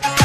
Bye.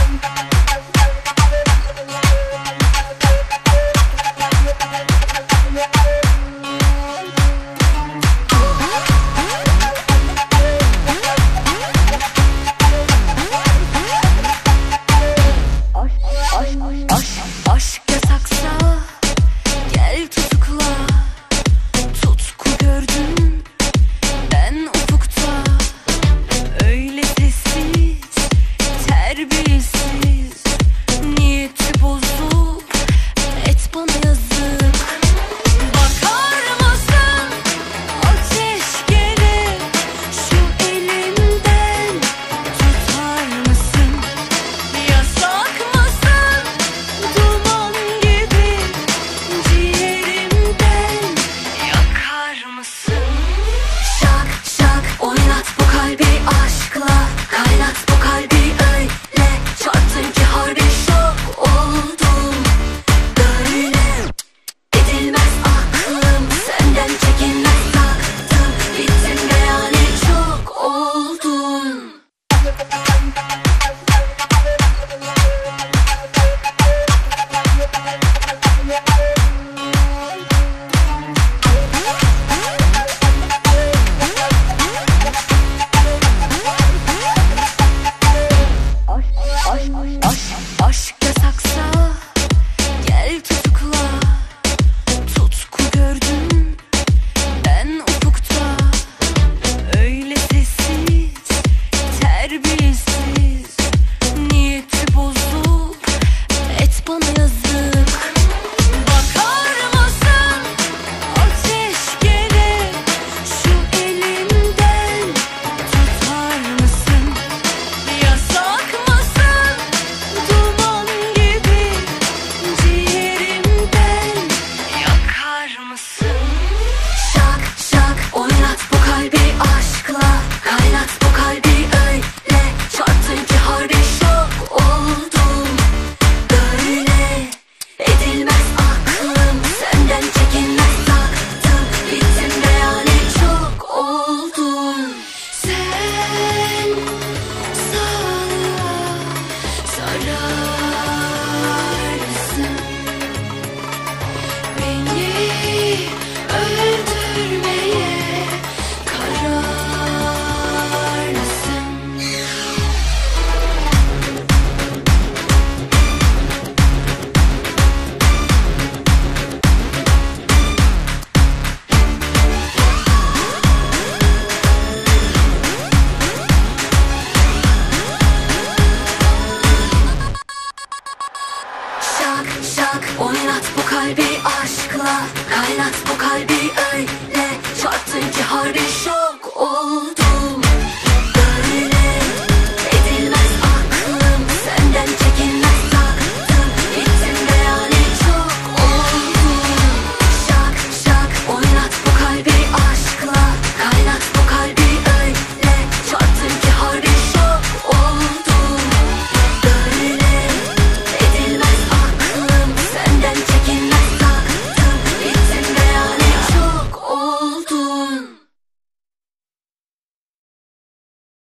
Kaynat bu kalbi aşkla Kaynat bu kalbi öyle. Çarptın ki harbi şok